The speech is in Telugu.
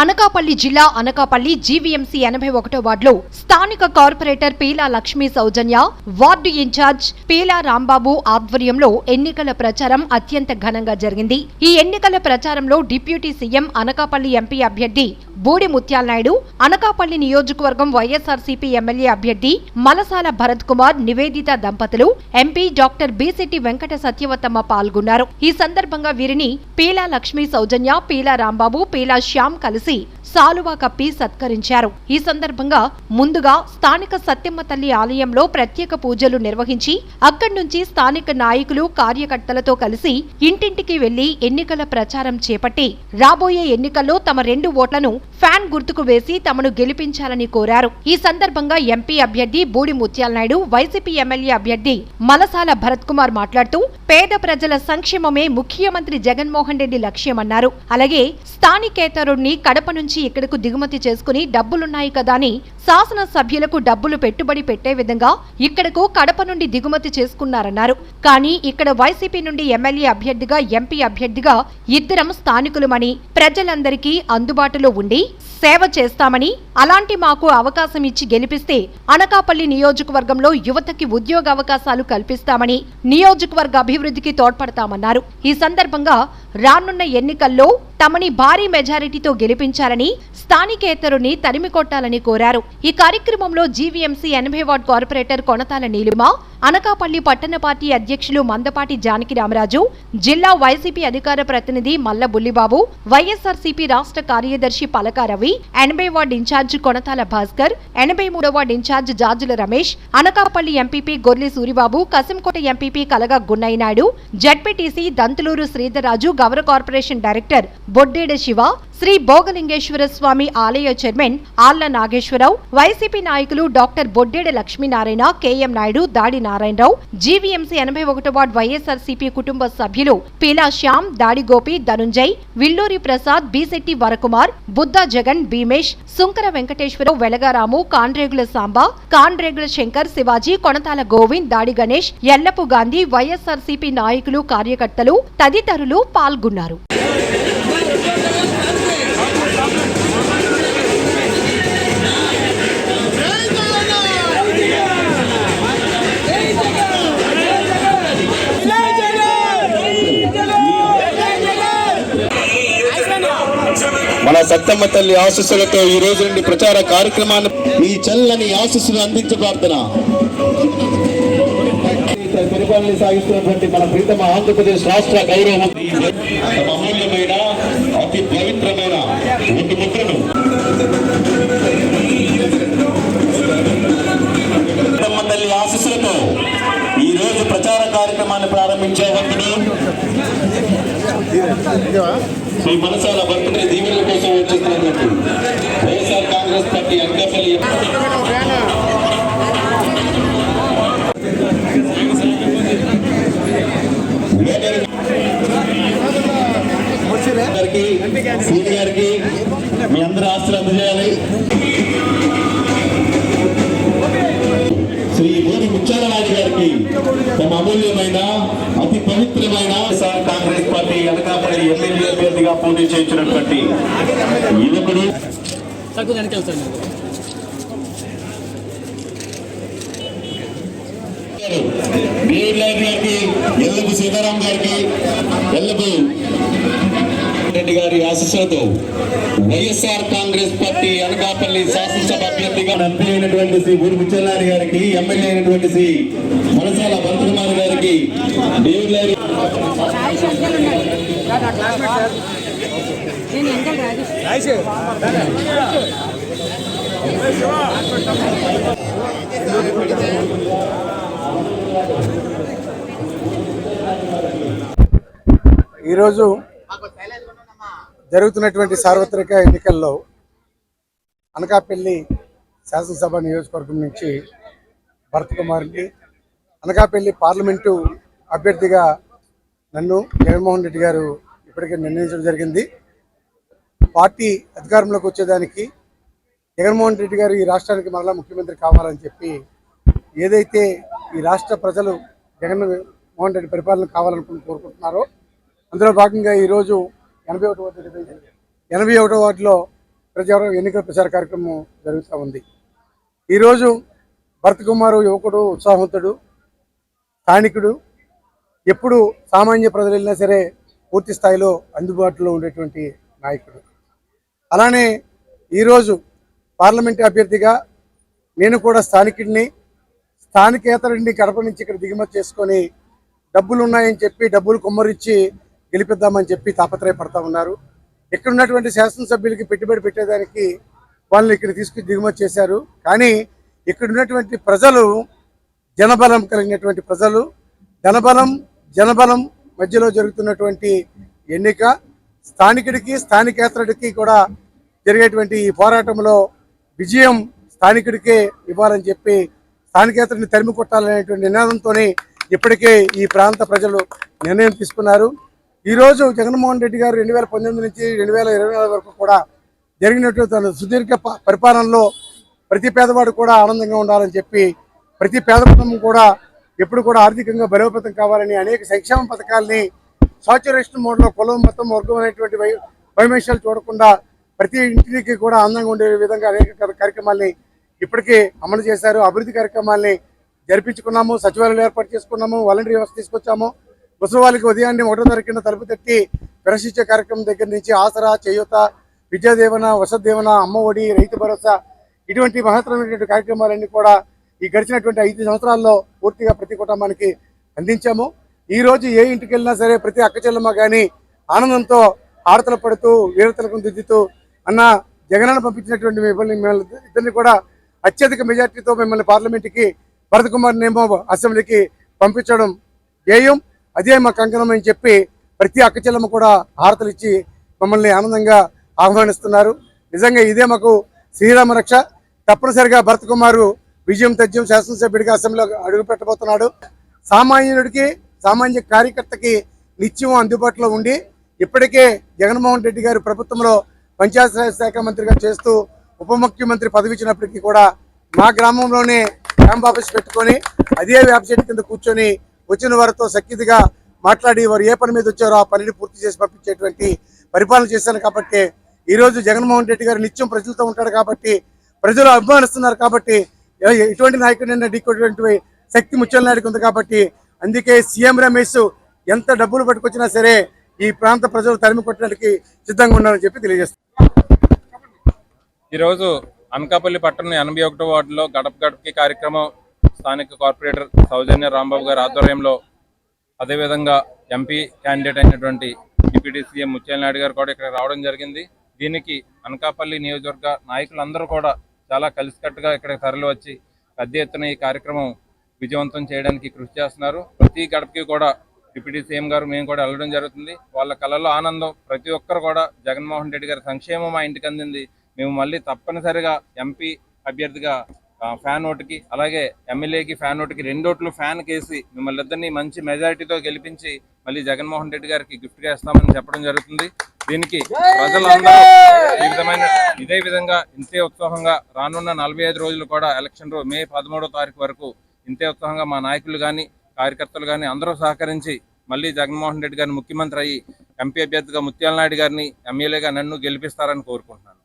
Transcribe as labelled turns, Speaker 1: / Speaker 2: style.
Speaker 1: అనకాపల్లి జిల్లా అనకాపల్లి జీవీఎంసీ ఎనభై ఒకటో వార్డులో స్థానిక corporator Peela Lakshmi Sowjanya ward in charge Peela Rambabu ఆధ్వర్యంలో ఎన్నికల ప్రచారం అత్యంత ఘనంగా జరిగింది. ఈ ఎన్నికల ప్రచారంలో డిప్యూటీ సీఎం అనకాపల్లి ఎంపీ అభ్యర్థి బూడి ముత్యాలనాయుడు అనకాపల్లి నియోజకవర్గం వైఎస్ఆర్సీపీ ఎమ్మెల్యే అభ్యర్థి మలసాల భరత్ కుమార్ నివేదిత దంపతులు ఎంపీ డాక్టర్ బీసెట్టి వెంకట సత్యవతమ్మ పాల్గొన్నారు. ఈ సందర్భంగా వీరిని పీలా లక్ష్మీ సౌజన్య పీలా రాంబాబు పీలా శ్యామ్ కలిసి así. సాలువా కప్పి సత్కరించారు. ఈ సందర్భంగా ముందుగా స్థానిక సత్యమ్మ తల్లి ఆలయంలో ప్రత్యేక పూజలు నిర్వహించి అక్కడి నుంచి స్థానిక నాయకులు కార్యకర్తలతో కలిసి ఇంటింటికి వెళ్ళి ఎన్నికల ప్రచారం చేపట్టి రాబోయే ఎన్నికల్లో తమ రెండు ఓట్లను ఫ్యాన్ గుర్తుకు వేసి తమను గెలిపించాలని కోరారు. ఈ సందర్భంగా ఎంపీ అభ్యర్థి బూడి ముత్యాలనాయుడు వైసీపీ ఎమ్మెల్యే అభ్యర్థి మలసాల భరత్ కుమార్ మాట్లాడుతూ పేద ప్రజల సంక్షేమమే ముఖ్యమంత్రి జగన్మోహన్ రెడ్డి లక్ష్యమన్నారు. అలాగే స్థానికేతరుణ్ణి కడప నుంచి ఇక్కడకు దిగుమతి చేసుకుని డబ్బులున్నాయి కదా అని శాసన సభ్యులకు డబ్బులు పెట్టుబడి పెట్టే విధంగా ఇక్కడకు కడప నుండి దిగుమతి చేసుకున్నారన్నారు. కానీ ఇక్కడ వైసీపీ నుండి ఎమ్మెల్యే అభ్యర్థిగా ఎంపీ అభ్యర్థిగా ఇద్దరం స్థానికులమని ప్రజలందరికీ అందుబాటులో ఉండి సేవ చేస్తామని అలాంటి మాకు అవకాశం ఇచ్చి గెలిపిస్తే అనకాపల్లి నియోజకవర్గంలో యువతకి ఉద్యోగ అవకాశాలు కల్పిస్తామని నియోజకవర్గ అభివృద్ధికి తోడ్పడతామన్నారు. ఈ సందర్భంగా రానున్న ఎన్నికల్లో తమని భారీ మెజారిటీతో గెలిపించాలని స్థానికేతరుని తరిమి కొట్టాలని కోరారు. ఈ కార్యక్రమంలో జీవీఎంసీ ఎనభై వార్డ్ కార్పొరేటర్ కొనతాల నీలిమ అనకాపల్లి పట్టణ పార్టీ అధ్యక్షులు మందపాటి జానకి రామరాజు జిల్లా వైసీపీ అధికార ప్రతినిధి మల్ల బుల్లిబాబు వైఎస్ఆర్సీపీ రాష్ట్ర కార్యదర్శి పలకారవి ఎనభై వార్డ్ ఇన్ఛార్జ్ కొనతాల భాస్కర్ ఎనభై మూడో ward in charge Jarjula Ramesh Anakapalli MPP Gorli Suribabu Kasimkota MPP Kalaga Gunnayyanaidu ZPTC Dantuluru Sridharaju Gavara corporation director Boddeda Siva Sri Bhogalingeswara Swamy ఆలయ చైర్మన్ ఆళ్ళ నాగేశ్వరరావు వైసీపీ నాయకులు doctor Boddeda Lakshminarayana KM Naidu Dadi Narayanarao GVMC ఎనభై ఒకటో వార్డ్ వైఎస్ఆర్సీపీ కుటుంబ సభ్యులు పీలా శ్యామ్ దాడిగోపి ధనుంజయ్ విల్లూరి ప్రసాద్ బీశెట్టి వరకుమార్ బుద్ధ జగన్ భీమేష్ సుంకర వెంకటేశ్వరరావు వెలగారాము కాండ్రేగుల సాంబా కాండ్రేగుల శంకర్ శివాజీ కొనతాల గోవింద్ దాడి గణేష్ ఎల్లపు గాంధీ వైఎస్ఆర్సీపీ నాయకులు కార్యకర్తలు తదితరులు పాల్గొన్నారు.
Speaker 2: సత్తమ్మ తల్లి ఆశస్సులతో ఈ రోజు నుండి ప్రచార కార్యక్రమాన్ని ఈ చల్లని ఆశస్సులు అందించు ప్రార్థన. పరిపాలన సాగిస్తున్నటువంటి మన ప్రీతమ ఆంధ్రప్రదేశ్ రాష్ట్ర గౌరవం. అమూల్యమైన అతి పవిత్రమైన రెండు ముద్రను తల్లి ఆశస్సులతో ఈ రోజు ప్రచార కార్యక్రమాన్ని ప్రారంభించే వంతుడు శ్రీ మనసాల భక్తుని దీవెనల కోసం తమ అమూల్యమైన అతి పవిత్రమైన YSR Congress party Anakapalli MLA అభ్యర్థిగా పోటీ చేయించినటువంటి యువకుడు. గారికి ఎల్లపు సీతారాం గారికి ఎల్లపు గారి ఆశీస్సులతో వైఎస్ఆర్ కాంగ్రెస్ పార్టీ అనకాపల్లి శాసనసభ అభ్యర్థిగా ఎంపీ అయినటువంటి శ్రీ ఊరి ముచ్చల్లారి గారికి ఎమ్మెల్యే అయినటువంటి శ్రీ మనసాల భరతకుమార్ గారికి
Speaker 3: ఈరోజు జరుగుతున్నటువంటి సార్వత్రిక ఎన్నికల్లో అనకాపల్లి శాసనసభ నియోజకవర్గం నుంచి భరత్ కుమార్ని అనకాపల్లి పార్లమెంటు అభ్యర్థిగా నన్ను జగన్మోహన్ రెడ్డి గారు ఇప్పటికే నిర్ణయించడం జరిగింది. పార్టీ అధికారంలోకి వచ్చేదానికి జగన్మోహన్ రెడ్డి గారు ఈ రాష్ట్రానికి మరలా ముఖ్యమంత్రి కావాలని చెప్పి ఏదైతే ఈ రాష్ట్ర ప్రజలు జగన్మోహన్ రెడ్డి పరిపాలన కావాలనుకుని కోరుకుంటున్నారో అందులో భాగంగా ఈరోజు ఎనభై ఒకటో వార్డు ఎనభై ఒకటో వార్డులో ప్రచారం ఎన్నికల ప్రచార కార్యక్రమం జరుగుతూ ఉంది. ఈరోజు భరత్ కుమారు యువకుడు ఉత్సాహవంతుడు స్థానికుడు ఎప్పుడు సామాన్య ప్రజలు వెళ్ళినా సరే పూర్తి స్థాయిలో అందుబాటులో ఉండేటువంటి నాయకుడు. అలానే ఈరోజు పార్లమెంట్ అభ్యర్థిగా నేను కూడా స్థానికుడిని స్థానికేతరుడిని కడప నుంచి ఇక్కడ దిగుమతి చేసుకొని డబ్బులు ఉన్నాయని చెప్పి డబ్బులు కుమ్మరిచ్చి గెలిపిద్దామని చెప్పి తాపత్రయపడతా ఉన్నారు. ఇక్కడ ఉన్నటువంటి శాసనసభ్యులకి పెట్టుబడి పెట్టేదానికి వాళ్ళని ఇక్కడ తీసుకుని దిగుమతి చేశారు. కానీ ఇక్కడ ఉన్నటువంటి ప్రజలు జనబలం కలిగినటువంటి ప్రజలు ధనబలం జనబలం మధ్యలో జరుగుతున్నటువంటి ఎన్నిక స్థానికుడికి స్థానికేతరుడికి కూడా జరిగేటువంటి ఈ పోరాటంలో విజయం స్థానికుడికే ఇవ్వాలని చెప్పి స్థానికేతరుని తరిమి కొట్టాలనేటువంటి నినాదంతోనే ఇప్పటికే ఈ ప్రాంత ప్రజలు నిర్ణయం తీసుకున్నారు. ఈరోజు జగన్మోహన్ రెడ్డి గారు రెండు వేల పంతొమ్మిది నుంచి రెండు వేల ఇరవై నాలుగు వరకు కూడా జరిగినటువంటి తన సుదీర్ఘ పరిపాలనలో ప్రతి పేదవాడు కూడా ఆనందంగా ఉండాలని చెప్పి ప్రతి పేద కుటుంబం కూడా ఎప్పుడు కూడా ఆర్థికంగా బలోపేతం కావాలని అనేక సంక్షేమ పథకాల్ని సాచురేషన్ మోడ్లో కులం మొత్తం వర్గం అనేటువంటి వై వైమేషాలు చూడకుండా ప్రతి ఇంటికి కూడా అందంగా ఉండే విధంగా అనేక కార్యక్రమాల్ని ఇప్పటికే అమలు చేశారు. అభివృద్ధి కార్యక్రమాల్ని జరిపించుకున్నాము. సచివాలయాలు ఏర్పాటు చేసుకున్నాము. వాలంటీర్ వ్యవస్థ తీసుకొచ్చాము. ముసలివాళ్ళకి ఉదయాన్నే ఒకటో తారీఖున తలుపు తట్టి ప్రశ్నించే కార్యక్రమం దగ్గర నుంచి ఆసరా చేయూత విద్యాదేవన వసతదేవన అమ్మ ఒడి రైతు భరోసా ఇటువంటి మహత్తరమైనటువంటి కార్యక్రమాలన్నీ కూడా ఈ గడిచినటువంటి ఐదు సంవత్సరాల్లో పూర్తిగా ప్రతి కుటుంబానికి అందించాము. ఈ రోజు ఏ ఇంటికి వెళ్ళినా సరే ప్రతి అక్క చెల్లెమ్మ కానీ ఆనందంతో ఆడతలు పడుతూ వీరతలకు దిద్దుతూ అన్న జగనన్న పంపించినటువంటి మిమ్మల్ని మిమ్మల్ని ఇద్దరిని కూడా అత్యధిక మెజార్టీతో మిమ్మల్ని పార్లమెంట్కి భరత్ కుమార్ నేమో అసెంబ్లీకి పంపించడం ధ్యేయం అదే మా కంకణం అని చెప్పి ప్రతి అక్క చెల్లెమ్మ కూడా హారతలు ఇచ్చి మమ్మల్ని ఆనందంగా ఆహ్వానిస్తున్నారు. నిజంగా ఇదే మాకు శ్రీరామ రక్ష. తప్పనిసరిగా భరత్ కుమారు విజయం తథ్యం శాసనసభ్యుడిగా అసెంబ్లీలో అడుగు పెట్టబోతున్నాడు. సామాన్యుడికి సామాన్య కార్యకర్తకి నిత్యం అందుబాటులో ఉండి ఇప్పటికే జగన్మోహన్ రెడ్డి గారు ప్రభుత్వంలో పంచాయతీరాజ్ శాఖ మంత్రిగా చేస్తూ ఉప ముఖ్యమంత్రి పదవి ఇచ్చినప్పటికీ కూడా మా గ్రామంలోనే క్యాంప్ ఆఫీస్ పెట్టుకొని అదే వెబ్సైట్ కింద కూర్చొని వచ్చిన వారితో సఖ్యతగా మాట్లాడి వారు ఏ పని మీద వచ్చారో ఆ పనిని పూర్తి చేసి పంపించేటువంటి పరిపాలన చేశాను కాబట్టి ఈరోజు జగన్మోహన్ రెడ్డి గారు నిత్యం ప్రజలతో ఉంటాడు కాబట్టి ప్రజలు అభిమానిస్తున్నారు కాబట్టి ఎటువంటి నాయకుడైనా ఢీకొనేటువంటి శక్తి ముచ్చల నాయుడికి ఉంది కాబట్టి అందుకే సీఎం రమేష్ ఎంత డబ్బులు పట్టుకొచ్చినా సరే ఈ ప్రాంత ప్రజలు తరిమి కొట్టడానికి సిద్ధంగా ఉన్నారని చెప్పి తెలియజేస్తున్నారు.
Speaker 4: ఈరోజు అనకాపల్లి పట్టణం ఎనభై ఒకటో వార్డులో గడప గడపకి కార్యక్రమం స్థానిక కార్పొరేటర్ సౌజన్య రాంబాబు గారి ఆధ్వర్యంలో అదేవిధంగా ఎంపీ క్యాండిడేట్ అయినటువంటి డిప్యూటీ సీఎం ముత్యాల నాయుడు గారు కూడా ఇక్కడ రావడం జరిగింది. దీనికి అనకాపల్లి నియోజకవర్గ నాయకులందరూ కూడా చాలా కలిసికట్టుగా ఇక్కడ తరలి వచ్చి పెద్ద ఎత్తున ఈ కార్యక్రమం విజయవంతం చేయడానికి కృషి చేస్తున్నారు. ప్రతి గడపకి కూడా డిప్యూటీ సీఎం గారు మేము కూడా వెళ్ళడం జరుగుతుంది. వాళ్ళ కళలో ఆనందం ప్రతి ఒక్కరు కూడా జగన్మోహన్ రెడ్డి గారి సంక్షేమం మా ఇంటికి అందింది. మేము మళ్ళీ తప్పనిసరిగా ఎంపీ అభ్యర్థిగా ఫ్యాన్ ఓటుకి అలాగే ఎమ్మెల్యేకి ఫ్యాన్ ఓటుకి రెండోట్లు ఫ్యాన్ కేసి మిమ్మల్ని ఇద్దరిని మంచి మెజారిటీతో గెలిపించి మళ్ళీ జగన్మోహన్ రెడ్డి గారికి గిఫ్ట్గా ఇస్తామని చెప్పడం జరుగుతుంది. దీనికి ప్రజలందరూ ఈ విధమైన ఇదే విధంగా ఇంతే ఉత్సాహంగా రానున్న నలభై ఐదు రోజులు కూడా ఎలక్షన్ రోజు మే పదమూడో తారీఖు వరకు ఇంతే ఉత్సాహంగా మా నాయకులు కానీ కార్యకర్తలు కానీ అందరూ సహకరించి మళ్ళీ జగన్మోహన్ రెడ్డి గారిని ముఖ్యమంత్రి అయ్యి ఎంపీ అభ్యర్థిగా ముత్యాల నాయుడు గారిని ఎమ్మెల్యేగా నన్ను గెలిపిస్తారని కోరుకుంటున్నాను.